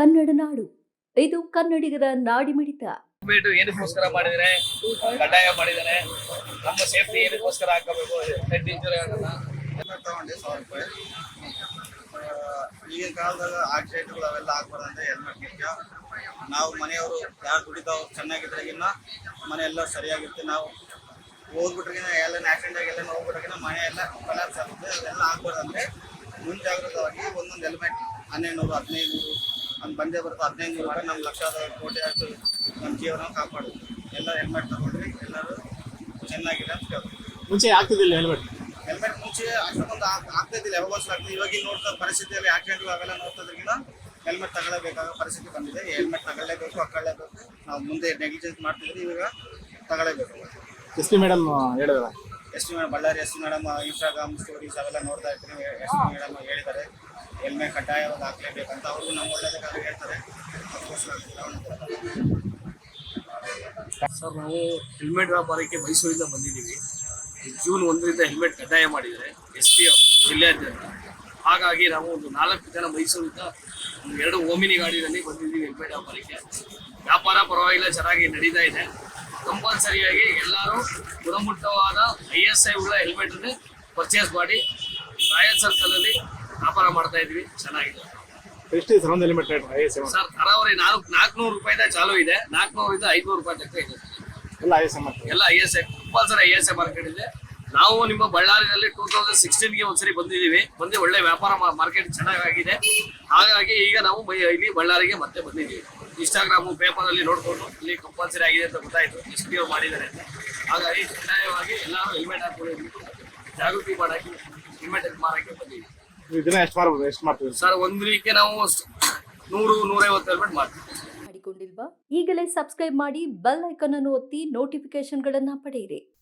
ಕನ್ನಡ ನಾಡು. ಇದು ಕನ್ನಡಿಗರ ನಾಡಿಮಿಡಿತ ಮಿಡಿತ. ಏನಕ್ಕೋಸ್ಕರ ಮಾಡಿದರೆ? ಕಡ್ಡಾಯ ಮಾಡಿದರೆ. ನಮ್ಮ ಸೇಫ್ಟಿ ಏನಕ್ಕೋಸ್ಕರ ಹಾಕಬೇಕು ಹೆಡ್ ಇಂಜುರಿ ಆಗಲ್ಲ ತಗೊಂಡು ಸಾವಿರ ರೂಪಾಯಿ. ಈಗಿನ ಕಾಲದಾಗ ಆಕ್ಸಿಡೆಂಟ್ಗಳು ಅವೆಲ್ಲ ಆಗ್ಬಾರ್ದಂದ್ರೆ ಹೆಲ್ಮೆಟ್ ಮುಖ್ಯ ನಾವು ಮನೆಯವರು ಯಾರು ದುಡಿತಾವ್ ಚೆನ್ನಾಗಿದ್ರಾಗಿನ್ನ ಮನೆ ಎಲ್ಲ ಸರಿಯಾಗಿರುತ್ತೆ. ನಾವು ಹೋಗ್ಬಿಟ್ರಿಗಿನ ಎಲ್ಲ ಆಕ್ಸಿಡೆಂಟ್ ಆಗಿ ಎಲ್ಲ ಹೋಗ್ಬಿಟ್ರಿಗಿನ ಮನೆ ಎಲ್ಲ ಕಲಾಪ್ಸ್ ಆಗುತ್ತೆ. ಅದೆಲ್ಲ ಆಗ್ಬಾರ್ದಂದ್ರೆ ಮುಂಜಾಗ್ರತವಾಗಿ ಒಂದೊಂದು ಹೆಲ್ಮೆಟ್ ಹನ್ನೆರಡು ನೂರು ಹದಿನೈದು ನೂರು ಒಂದು ಬಂದೇ ಬರುತ್ತೆ. ಹದಿನೈದು ವಾರ ನಮ್ಮ ಲಕ್ಷ ಕೋಟಿ ಅಷ್ಟು ನಮ್ಮ ಜೀವನ ಕಾಪಾಡೋದು. ಎಲ್ಲ ಹೆಲ್ಮೆಟ್ ತಗೊಂಡ್ರಿ ಎಲ್ಲರೂ ಚೆನ್ನಾಗಿದೆ ಅಂತ ಕೇಳಿ ಮುಂಚೆ ಆಗ್ತಿದ್ದಿಲ್ಲ ಹೆಲ್ಮೆಟ್ ಹೆಲ್ಮೆಟ್ ಮುಂಚೆ ಅಷ್ಟೊಂದು ಆಗ್ತಿದ್ದಿಲ್ಲ ಯಾವಾಗ ವರ್ಷ ಆಗ್ತದೆ ಇವಾಗ ನೋಡ್ತಾ ಪರಿಸ್ಥಿತಿಯಲ್ಲಿ ಆಕ್ಸಿಡೆಂಟ್ ಅವೆಲ್ಲ ನೋಡ್ತದ್ರಿಗಿನ ಹೆಲ್ಮೆಟ್ ತಗೊಳ್ಳೇಬೇಕಾಗೋ ಪರಿಸ್ಥಿತಿ ಬಂದಿದೆ. ಹೆಲ್ಮೆಟ್ ತಗೊಳ್ಳೇಬೇಕು ಹಾಕೊಳ್ಳೇಬೇಕು. ನಾವು ಮುಂದೆ ನೆಗ್ಲಿಜೆನ್ಸ್ ಮಾಡ್ತಿದ್ರೆ ಇವಾಗ ತಗೊಳ್ಳೇಬೇಕು. ಎಸ್ ಪಿ ಮೇಡಮ್ ಹೇಳಿದ್ರ. S madam, Ballari S madam, Instagram stories ಅವೆಲ್ಲ ನೋಡ್ತಾ ಇರ್ತೀನಿ. ಎಸ್ ಮೇಡಮ್ ಹೇಳಿದ್ದಾರೆ ಎಲ್ಮೆ ಕಡ್ಡಾಯವಾಗಿ ಹಾಕ್ಲೇಬೇಕಂತ ಅವರು ನಮ್ಮ ಒಳ್ಳೆದಕ್ಕಾಗಿ ಹೇಳ್ತಾರೆ. ಸರ್, ನಾವು ಹೆಲ್ಮೆಟ್ ವ್ಯಾಪಾರಕ್ಕೆ ಮೈಸೂರಿಂದ ಬಂದಿದ್ದೀವಿ. ಜೂನ್ ಒಂದರಿಂದ ಹೆಲ್ಮೆಟ್ ಕಡ್ಡಾಯ ಮಾಡಿದರೆ ಎಸ್ ಪಿ ಜಿಲ್ಲೆಯಾದ್ಯಂತ ಹಾಗಾಗಿ ನಾವು ಒಂದು ನಾಲ್ಕು ಜನ ಮೈಸೂರಿಂದ ಎರಡು ಓಮಿನಿ ಗಾಡಿಯಲ್ಲಿ ಬಂದಿದ್ದೀವಿ ಹೆಲ್ಮೆಟ್ ವ್ಯಾಪಾರಕ್ಕೆ. ವ್ಯಾಪಾರ ಪರವಾಗಿಲ್ಲ, ಚೆನ್ನಾಗಿ ನಡೀತಾ ಇದೆ. ಕಂಪಲ್ಸರಿಯಾಗಿ ಎಲ್ಲರೂ ಗುಣಮಟ್ಟವಾದ ಐ ಎಸ್ ಐ ಉಳ್ಳ ಹೆಲ್ಮೆಟನ್ನು ಪರ್ಚೇಸ್ ಮಾಡಿ ರಾಯಲ್ ಸರ್ಕಲಲ್ಲಿ ವ್ಯಾಪಾರ ಮಾಡ್ತಾ ಇದ್ವಿ ಚೆನ್ನಾಗಿದೆ. ಎಷ್ಟು ಸರ್ ಒಂದು helmet rate I S sir ತರಾವರಿ ನಾಲ್ಕು ನಾಲ್ಕುನೂರು ರೂಪಾಯಿಂದ ಚಾಲು ಇದೆ. ನಾಲ್ಕುನೂರಿಂದ ಐದುನೂರು ರೂಪಾಯಿ ತನಕ ಇದೆ. ಎಲ್ಲ ಐ ಎಸ್ ಎಲ್ಲ I S I compulsory I S I market ಇದೆ. ನಾವು ನಿಮ್ಮ ಬಳ್ಳಾರಿನಲ್ಲಿ ಟೂ ತೌಸಂಡ್ ಸಿಕ್ಸ್ಟೀನ್ಗೆ ಒಂದ್ಸರಿ ಬಂದಿದ್ದೀವಿ. ಬಂದು ಒಳ್ಳೆ ವ್ಯಾಪಾರ ಮಾರ್ಕೆಟ್ ಚೆನ್ನಾಗಿದೆ ಹಾಗಾಗಿ ಈಗ ನಾವು ಬೈ- ಇಲ್ಲಿ ಬಳ್ಳಾರಿಗೆ ಮತ್ತೆ ಬಂದಿದ್ದೀವಿ. ಇನ್ಸ್ಟಾಗ್ರಾಮು ಪೇಪರಲ್ಲಿ ನೋಡ್ಕೊಂಡು ಇಲ್ಲಿ ಕಂಪಲ್ಸರಿ ಆಗಿದೆ ಅಂತ ಗೊತ್ತಾಯ್ತು. ಎಸ್ ಪಿ ಮಾಡಿದ್ದಾರೆ ಅಂತ. ಹಾಗಾಗಿ ಕಡ್ಡಾಯವಾಗಿ ಎಲ್ಲರೂ ಹೆಲ್ಮೆಟ್ ಹಾಕೊಂಡು ಜಾಗೃತಿ ಮಾಡಕ್ಕೆ ಹೆಲ್ಮೆಟ್ ಮಾರಕ್ಕೆ ಬಂದಿದ್ದೀವಿ. ದಿನ ಎಷ್ಟು ಮಾಡ್ಬೋದು ಎಷ್ಟು ಮಾಡ್ತೀವಿ ಸರ್ ಒಂದಕ್ಕೆ ನಾವು ಸ್- ನೂರು ನೂರೈವತ್ತು ಹೆಲ್ಮೆಟ್ ಮಾಡ್ತೀವಿ. ಮಾಡಿಕೊಂಡಿಲ್ವಾ? ಈಗಲೇ ಸಬ್ಸ್ಕ್ರೈಬ್ ಮಾಡಿ ಬೆಲ್ ಐಕಾನ್ ಅನ್ನು ಒತ್ತಿ ನೋಟಿಫಿಕೇಶನ್ಗಳನ್ನು ಪಡೆಯಿರಿ.